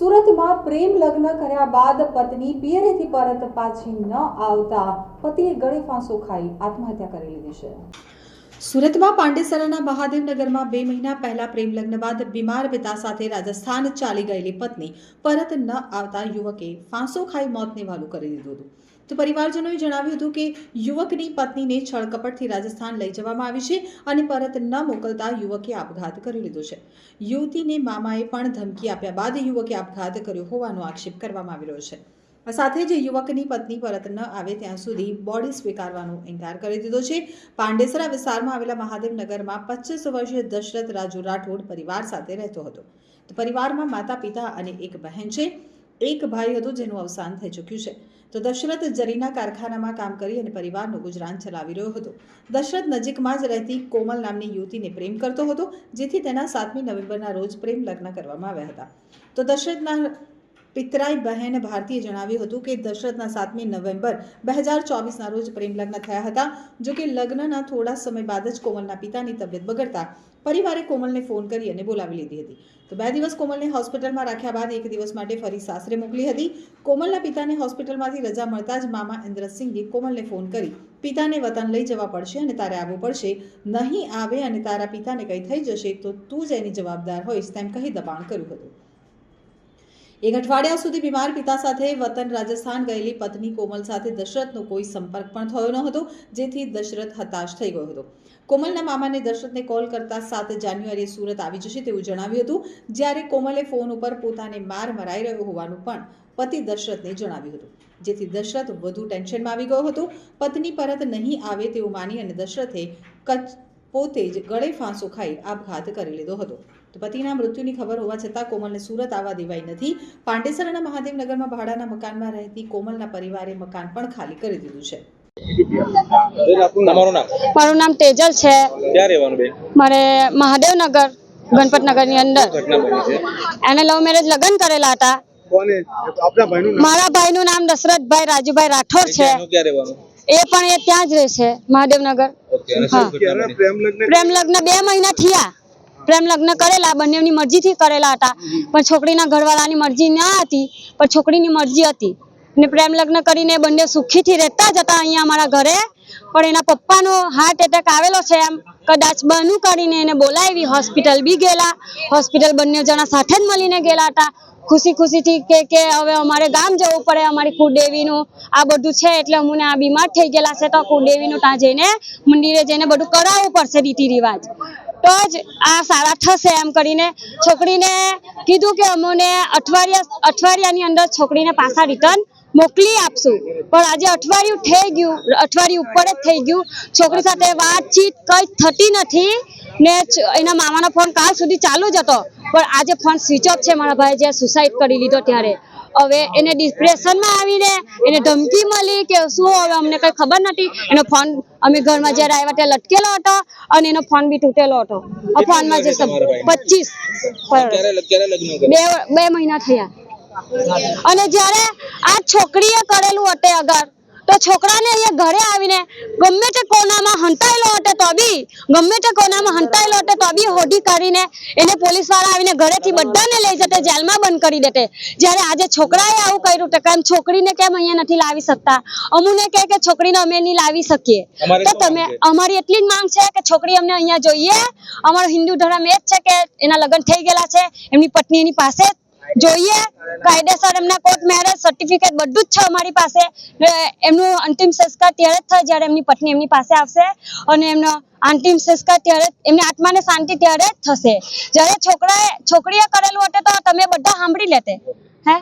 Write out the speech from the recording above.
સુરતમાં પ્રેમ લગ્ન કર્યા બાદ પત્ની પિયરેથી પરત પાછી ન આવતા પતિએ ગળે ફાંસો ખાઈ આત્મહત્યા કરી લીધી છે. સુરતમાં પાંડેસરાના મહાદેવનગરમાં બે મહિના પહેલા પ્રેમ લગ્ન બાદ બીમાર પિતા સાથે રાજસ્થાન ચાલી ગયેલી પત્ની પરત ન આવતા યુવકે ફાંસો ખાઈ મોતને વાલું કરી દીધું હતું. તો પરિવારજનોએ જણાવ્યું હતું કે યુવકની પત્નીને છળકપટથી રાજસ્થાન લઈ જવામાં આવી છે અને પરત ન મોકલતા યુવકે આપઘાત કરી લીધો છે. યુવતીને મામાએ પણ ધમકી આપ્યા બાદ યુવકે આપઘાત કર્યો હોવાનો આક્ષેપ કરવામાં આવી રહ્યો છે. સાથે જ યુવકની પત્ની પરત ન આવે ત્યાં સુધી બોડી સ્વીકારવાનો ઇનકાર કરી દીધો છે. પાંડેસરા વિસ્તારમાં આવેલા મહાદેવનગરમાં પચીસ વર્ષીય દશરથ રાજુ રાઠોડ પરિવાર સાથે રહેતો હતો. તો પરિવારમાં માતા પિતા અને એક બહેન છે. એક ભાઈ હતો જેનું અવસાન થઈ ચૂક્યું છે. તો દશરથ જરીના કારખાનામાં કામ કરી અને પરિવારનું ગુજરાન ચલાવી રહ્યો હતો. દશરથ નજીકમાં જ રહેતી કોમલ નામની યુવતીને પ્રેમ કરતો હતો, જેથી તેના સાતમી નવેમ્બરના રોજ પ્રેમ લગ્ન કરવામાં આવ્યા હતા. તો દશરથના પિતરાઈ બહેન ભારતીએ જણાવ્યું હતું કે દશરથના સાતમી નવેમ્બર બે હજાર ચોવીસના રોજ પ્રેમ લગ્ન થયા હતા, જો કે લગ્નના થોડા સમય બાદ જ કોમલના પિતાની તબિયત બગડતા પરિવારે કોમલને ફોન કરી અને બોલાવી લીધી હતી. તો બે દિવસ કોમલને હોસ્પિટલમાં રાખ્યા બાદ એક દિવસ માટે ફરી સાસરે મોકલી હતી. કોમલના પિતાને હોસ્પિટલમાંથી રજા મળતા જ મામા ઇન્દ્રસિંહે કોમલને ફોન કરી, પિતાને વતન લઈ જવા પડશે અને તારે આવવું પડશે. નહીં આવે અને તારા પિતાને કંઈ થઈ જશે તો તું જ એની જવાબદાર હોઈશ, તેમ કહી દબાણ કર્યું હતું. એક અઠવાડિયા સુધી બીમાર પિતા સાથે વતન રાજસ્થાન ગયેલી પત્ની કોમલ સાથે દશરથનો કોઈ સંપર્ક પણ થયો ન હતો, જેથી દશરથ હતાશ થઈ ગયો હતો. કોમલના મામાને દશરથને કોલ કરતા સાત જાન્યુઆરીએ સુરત આવી જશે તેવું જણાવ્યું હતું, જ્યારે કોમલે ફોન ઉપર પોતાને માર મરાઈ રહ્યો હોવાનું પણ પતિ દશરથને જણાવ્યું હતું. જેથી દશરથ વધુ ટેન્શનમાં આવી ગયો હતો. પત્ની પરત નહીં આવે તેવું માની અને દશરથે કચ્છ પોતે જ ગળે ફાંસો ખાઈ આપઘાત કરી લીધો હતો. તો પતિના મૃત્યુની ખબર હોવા છતાં કોમલને સુરત આવવા દેવાઈ નથી. પાંડેસરાના મહાદેવનગરમાં ભાડાના મકાનમાં રહેતી કોમલના પરિવારે મકાન પણ ખાલી કરી દીધું છે. મારું નામ તેજલ છે. ક્યાં રહેવાનું બેન? મારે મહાદેવનગર ગણપતનગરની અંદર. ઘટના બની છે? એને લવ મેરેજ લગ્ન કરેલા હતા. મારા ભાઈ નું નામ? મારા ભાઈનું દશરથભાઈ રાજુભાઈ રાઠોડ છે. એનું ક્યાં રહેવાનું? એ પણ એ ત્યાં જ રહે છે મહાદેવનગર પ્રેમ લગ્ન બે મહિના થયા. પ્રેમ લગ્ન કરેલા, બંનેની મરજીથી કરેલા હતા. પણ છોકરીના ઘરવાળાની મરજી ના હતી, પણ છોકરીની મરજી હતી. ને પ્રેમ લગ્ન કરીને બંને સુખીથી રહેતા જ હતા અહીંયા અમારા ઘરે. પણ એના પપ્પાનો હાર્ટ એટેક આવેલો છે એમ. કદાચ બહાનું કરીને એને બોલાવી હોસ્પિટલ બી ગયેલા. હોસ્પિટલ બંને જણા સાથે જ મળીને ગયેલા હતા. ખુશી ખુશીથી કે કે હવે અમારે ગામ જવું પડે, અમારી કુળદેવીનું આ બધું છે એટલે અમને આ બીમાર થઈ ગયેલા છે તો કુળદેવીનું ત્યાં જઈને મંદિરે જઈને બધું કરાવવું પડશે રીતિ રિવાજ. તો જ આ સારા થશે એમ કરીને છોકરીને કીધું કે અમને અઠવાડિયા અઠવાડિયાની અંદર છોકરીને પાછા રિટર્ન મોકલી આપશું. પણ આજે અઠવાડિયું થઈ ગયું, અઠવાડિયું ઉપર જ થઈ ગયું. છોકરી સાથે વાતચીત કંઈ થતી નથી. ને એના મામાનો ફોન કાલ સુધી ચાલુ જ હતો. પણ આજે ફોન સ્વિચ ઓફ છે મારા ભાઈ જે સુસાઇડ કરી લીધો ત્યારે. હવે એને ડિપ્રેશનમાં આવીને એને ધમકી મળી કે શું હવે અમને કઈ ખબર નથી. એનો ફોન અમે ઘરમાં જ્યારે આવ્યા ત્યારે લટકેલો હતો અને એનો ફોન બી તૂટેલો હતો. આ ફોનમાં જે પચીસ બે મહિના થયા. અને જ્યારે આ છોકરીએ કરેલું હતું અગર તો છોકરાને અહીંયા ઘરે આવીને ગમે તે કોનામાં હંતાયેલો હતો તો બી ગમે તે કોનામાં હંતાયેલો હતો તો બી હોડી કરીને એને પોલીસવાળા આવીને ઘરેથી બધાને લઈ જતે જેલમાં બંધ કરી દેતે. જ્યારે આજે છોકરાએ આવું કર્યું તો કેમ છોકરીને કેમ અહીંયા નથી લાવી શકતા? અમુને કહે કે છોકરીને અમે નહીં લાવી શકીએ. તો તમે અમારી એટલી જ માંગ છે કે છોકરી અમને અહીંયા જોઈએ. અમારો હિન્દુ ધર્મ એ જ છે કે એના લગ્ન થઈ ગયેલા છે. એમની પત્ની એની પાસે જોઈએ. કાયદેસર એમના કોર્ટ મેરેજ સર્ટિફિકેટ બધું જ છે અમારી પાસે. એમનું અંતિમ સંસ્કાર ત્યારે જ થાય જ્યારે એમની પત્ની એમની પાસે આવશે અને એમનો અંતિમ સંસ્કાર ત્યારે એમની આત્માને શાંતિ ત્યારે જ થશે. જ્યારે છોકરાએ, છોકરીએ કરેલું હતું તો તમે બધા સાંભળી લેતે. હે?